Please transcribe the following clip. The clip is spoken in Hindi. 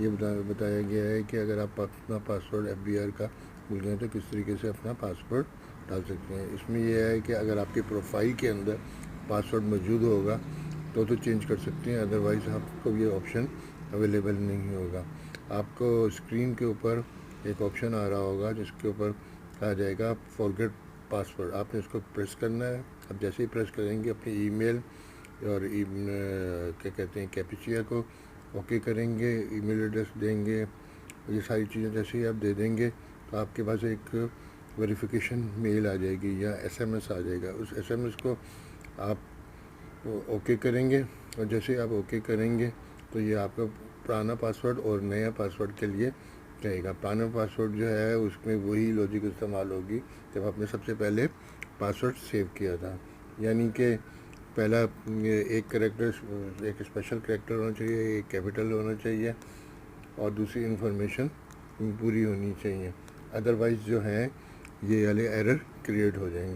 ये बता, बताया गया है कि अगर आप अपना पासवर्ड एफ़ का भूल गए तो किस तरीके से अपना पासवर्ड डाल सकते हैं? इसमें यह है कि अगर आपकी प्रोफ़ाइल के अंदर पासवर्ड मौजूद होगा तो तो चेंज कर सकते हैं अदरवाइज़ आपको ये ऑप्शन अवेलेबल नहीं होगा। आपको स्क्रीन के ऊपर एक ऑप्शन आ रहा होगा, जिसके ऊपर कहा जाएगा फॉरगेट पासवर्ड आपने इसको प्रेस करना है। अब जैसे ही प्रेस करेंगे, अपनी ईमेल और क्या कहते हैं कैपिचिया को ओके करेंगे, ईमेल एड्रेस देंगे, ये सारी चीज़ें जैसे ही आप दे देंगे तो आपके पास एक वेरिफिकेशन मेल आ जाएगी या एसएमएस आ जाएगा। उस एसएमएस को आप ओके करेंगे और जैसे आप ओके करेंगे तो ये आपका पुराना पासवर्ड और नया पासवर्ड के लिए रहेगा। पुराना पासवर्ड जो है, उसमें वही लॉजिक इस्तेमाल होगी जब आपने सबसे पहले पासवर्ड सेव किया था। यानी कि पहला एक करेक्टर एक स्पेशल करेक्टर होना चाहिए, एक कैपिटल होना चाहिए और दूसरी इंफॉर्मेशन पूरी होनी चाहिए। अदरवाइज़ जो है, ये वाले एरर क्रिएट हो जाएँगे।